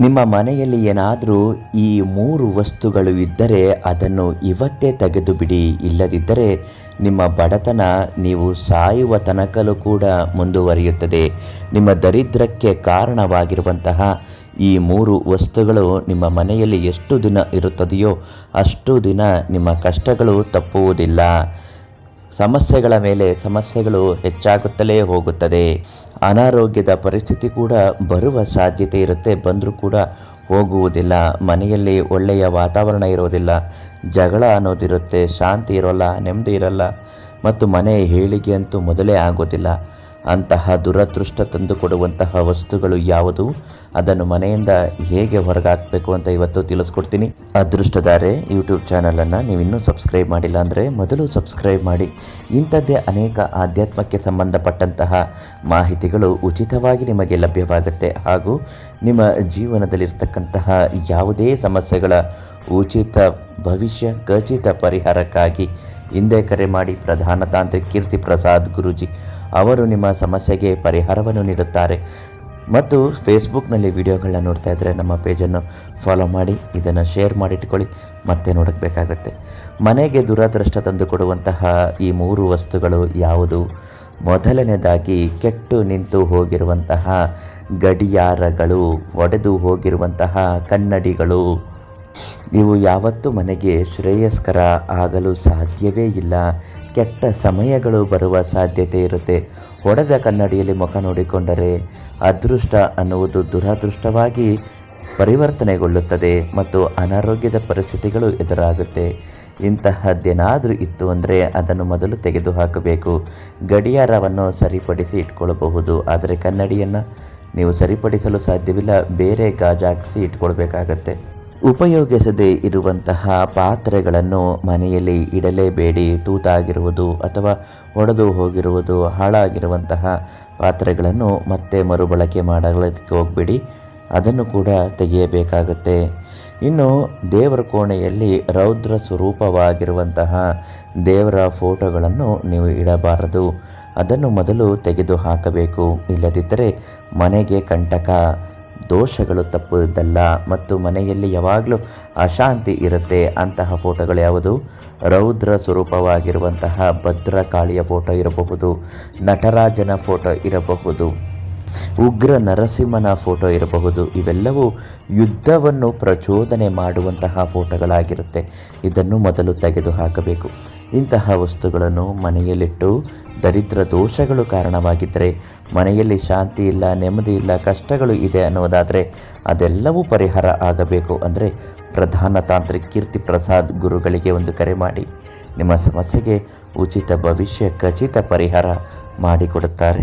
ನಿಮ್ಮ ಮನೆಯಲ್ಲಿ ಏನಾದರೂ ಈ ಮೂರು ವಸ್ತುಗಳು ಇದ್ದರೆ ಅದನ್ನು ಇವತ್ತೇ ತೆಗೆದು ಬಿಡಿ ಇಲ್ಲದಿದ್ದರೆ ನಿಮ್ಮ ಬಡತನ ನೀವು ಸಾಯುವ ತನಕಲೂ ಕೂಡ ಮುಂದುವರಿಯುತ್ತದೆ. ನಿಮ್ಮ ದರಿದ್ರಕ್ಕೆ ಕಾರಣವಾಗಿರುವಂತಹ ಈ ಮೂರು ವಸ್ತುಗಳು ನಿಮ್ಮ ಮನೆಯಲ್ಲಿ ಎಷ್ಟು ದಿನ ಇರುತ್ತದೆಯೋ ಅಷ್ಟು ದಿನ ನಿಮ್ಮ ಕಷ್ಟಗಳು ತಪ್ಪುವುದಿಲ್ಲ. ಸಮಸ್ಯೆಗಳ ಮೇಲೆ ಸಮಸ್ಯೆಗಳು ಹೆಚ್ಚಾಗುತ್ತಲೇ ಹೋಗುತ್ತದೆ. ಅನಾರೋಗ್ಯದ ಪರಿಸ್ಥಿತಿ ಕೂಡ ಬರುವ ಸಾಧ್ಯತೆ ಇರುತ್ತೆ. ಬಂದರೂ ಕೂಡ ಹೋಗುವುದಿಲ್ಲ. ಮನೆಯಲ್ಲಿ ಒಳ್ಳೆಯ ವಾತಾವರಣ ಇರೋದಿಲ್ಲ. ಜಗಳ ಅನ್ನೋದಿರುತ್ತೆ ಶಾಂತಿ ಇರೋಲ್ಲ. ನೆಮ್ಮದಿ ಇರಲ್ಲ. ಮತ್ತು ಮನೆ ಹೇಳಿಕೆ ಅಂತೂ ಮೊದಲೇ ಆಗೋದಿಲ್ಲ. ಅಂತಹ ದುರದೃಷ್ಟ ತಂದುಕೊಡುವಂತಹ ವಸ್ತುಗಳು ಯಾವುದು ಅದನ್ನು ಮನೆಯಿಂದ ಹೇಗೆ ಹೊರಗಾಕಬೇಕು ಅಂತ ಇವತ್ತು ತಿಳಿಸ್ಕೊಡ್ತೀನಿ. ಅದೃಷ್ಟದಾರೆ ಯೂಟ್ಯೂಬ್ ಚಾನಲನ್ನು ನೀವು ಇನ್ನೂ ಸಬ್ಸ್ಕ್ರೈಬ್ ಮಾಡಿಲ್ಲ ಅಂದರೆ ಮೊದಲು ಸಬ್ಸ್ಕ್ರೈಬ್ ಮಾಡಿ. ಇಂಥದ್ದೇ ಅನೇಕ ಆಧ್ಯಾತ್ಮಕ್ಕೆ ಸಂಬಂಧಪಟ್ಟಂತಹ ಮಾಹಿತಿಗಳು ಉಚಿತವಾಗಿ ನಿಮಗೆ ಲಭ್ಯವಾಗುತ್ತೆ. ಹಾಗೂ ನಿಮ್ಮ ಜೀವನದಲ್ಲಿರ್ತಕ್ಕಂತಹ ಯಾವುದೇ ಸಮಸ್ಯೆಗಳ ಉಚಿತ ಭವಿಷ್ಯ, ಖಚಿತ ಪರಿಹಾರಕ್ಕಾಗಿ ಹಿಂದೆ ಕರೆ ಮಾಡಿ ಪ್ರಧಾನ ತಾಂತ್ರಿಕ ಕೀರ್ತಿ ಪ್ರಸಾದ್ ಗುರೂಜಿ ಅವರು ನಿಮ್ಮ ಸಮಸ್ಯೆಗೆ ಪರಿಹಾರವನ್ನು ನೀಡುತ್ತಾರೆ. ಮತ್ತು ಫೇಸ್ಬುಕ್ನಲ್ಲಿ ವಿಡಿಯೋಗಳನ್ನ ನೋಡ್ತಾ ಇದ್ದರೆ ನಮ್ಮ ಪೇಜನ್ನು ಫಾಲೋ ಮಾಡಿ, ಇದನ್ನು ಶೇರ್ ಮಾಡಿಟ್ಕೊಳ್ಳಿ, ಮತ್ತೆ ನೋಡಬೇಕಾಗತ್ತೆ ಮನೆಗೆ ದುರದೃಷ್ಟ ತಂದುಕೊಡುವಂತಹ ಈ ಮೂರು ವಸ್ತುಗಳು ಯಾವುದು? ಮೊದಲನೇದಾಗಿ, ಕೆಟ್ಟು ನಿಂತು ಹೋಗಿರುವಂತಹ ಗಡಿಯಾರಗಳು, ಒಡೆದು ಹೋಗಿರುವಂತಹ ಕನ್ನಡಿಗಳು. ಇವು ಯಾವತ್ತೂ ಮನೆಗೆ ಶ್ರೇಯಸ್ಕರ ಆಗಲು ಸಾಧ್ಯವೇ ಇಲ್ಲ. ಕೆಟ್ಟ ಸಮಯಗಳು ಬರುವ ಸಾಧ್ಯತೆ ಇರುತ್ತೆ. ಹೊಡೆದ ಕನ್ನಡಿಯಲ್ಲಿ ಮುಖ ನೋಡಿಕೊಂಡರೆ ಅದೃಷ್ಟ ಅನ್ನುವುದು ದುರದೃಷ್ಟವಾಗಿ ಪರಿವರ್ತನೆಗೊಳ್ಳುತ್ತದೆ ಮತ್ತು ಅನಾರೋಗ್ಯದ ಪರಿಸ್ಥಿತಿಗಳು ಎದುರಾಗುತ್ತೆ. ಇಂತಹದ್ದೇನಾದರೂ ಇತ್ತು ಅಂದರೆ ಅದನ್ನು ಮೊದಲು ತೆಗೆದುಹಾಕಬೇಕು. ಗಡಿಯಾರವನ್ನು ಸರಿಪಡಿಸಿ ಇಟ್ಕೊಳ್ಳಬಹುದು ಆದರೆ ಕನ್ನಡಿಯನ್ನು ನೀವು ಸರಿಪಡಿಸಲು ಸಾಧ್ಯವಿಲ್ಲ. ಬೇರೆ ಗಾಜಾಕಿಸಿ ಇಟ್ಕೊಳ್ಬೇಕಾಗತ್ತೆ. ಉಪಯೋಗಿಸದೇ ಇರುವಂತಹ ಪಾತ್ರೆಗಳನ್ನು ಮನೆಯಲ್ಲಿ ಇಡಲೇಬೇಡಿ, ತೂತಾಗಿರುವುದು ಅಥವಾ ಒಡೆದು ಹೋಗಿರುವುದು ಹಾಳಾಗಿರುವಂತಹ ಪಾತ್ರೆಗಳನ್ನು ಮತ್ತೆ ಮರುಬಳಕೆ ಮಾಡಲಿಕ್ಕೆ ಹೋಗಬೇಡಿ, ಅದನ್ನು ಕೂಡ ತೆಗೆಯಬೇಕಾಗುತ್ತೆ. ಇನ್ನು ದೇವರ ಕೋಣೆಯಲ್ಲಿ ರೌದ್ರ ಸ್ವರೂಪವಾಗಿರುವಂತಹ ದೇವರ ಫೋಟೋಗಳನ್ನು ನೀವು ಇಡಬಾರದು. ಅದನ್ನು ಮೊದಲು ತೆಗೆದು ಹಾಕಬೇಕು ಇಲ್ಲದಿದ್ದರೆ ಮನೆಗೆ ಕಂಟಕ ದೋಷಗಳು ತಪ್ಪುವುದಲ್ಲ ಮತ್ತು ಮನೆಯಲ್ಲಿ ಯಾವಾಗಲೂ ಅಶಾಂತಿ ಇರುತ್ತೆ ಅಂತಹ ಫೋಟೋಗಳು ಯಾವುದು? ರೌದ್ರ ಸ್ವರೂಪವಾಗಿರುವಂತಹ ಭದ್ರಕಾಳಿಯ ಫೋಟೋ ಇರಬಹುದು, ನಟರಾಜನ ಫೋಟೋ ಇರಬಹುದು. ಉಗ್ರ ನರಸಿಂಹನ ಫೋಟೋ ಇರಬಹುದು. ಇವೆಲ್ಲವೂ ಯುದ್ಧವನ್ನು ಪ್ರಚೋದನೆ ಮಾಡುವಂತಹ ಫೋಟೋಗಳಾಗಿರುತ್ತೆ. ಇದನ್ನು ಮೊದಲು ತೆಗೆದು ಹಾಕಬೇಕು ಇಂತಹ ವಸ್ತುಗಳನ್ನು ಮನೆಯಲ್ಲಿಟ್ಟು ದರಿದ್ರ ದೋಷಗಳು ಕಾರಣವಾಗಿದ್ದರೆ ಮನೆಯಲ್ಲಿ ಶಾಂತಿ ಇಲ್ಲ, ನೆಮ್ಮದಿ ಇಲ್ಲ, ಕಷ್ಟಗಳು ಇದೆ ಅನ್ನೋದಾದರೆ ಅದೆಲ್ಲವೂ ಪರಿಹಾರ ಆಗಬೇಕು ಅಂದರೆ ಪ್ರಧಾನ ತಾಂತ್ರಿಕ ಕೀರ್ತಿ ಪ್ರಸಾದ್ ಗುರುಗಳಿಗೆ ಒಂದು ಕರೆ ಮಾಡಿ. ನಿಮ್ಮ ಸಮಸ್ಯೆಗೆ ಉಚಿತ ಭವಿಷ್ಯ ಖಚಿತ ಪರಿಹಾರ ಮಾಡಿಕೊಡುತ್ತಾರೆ.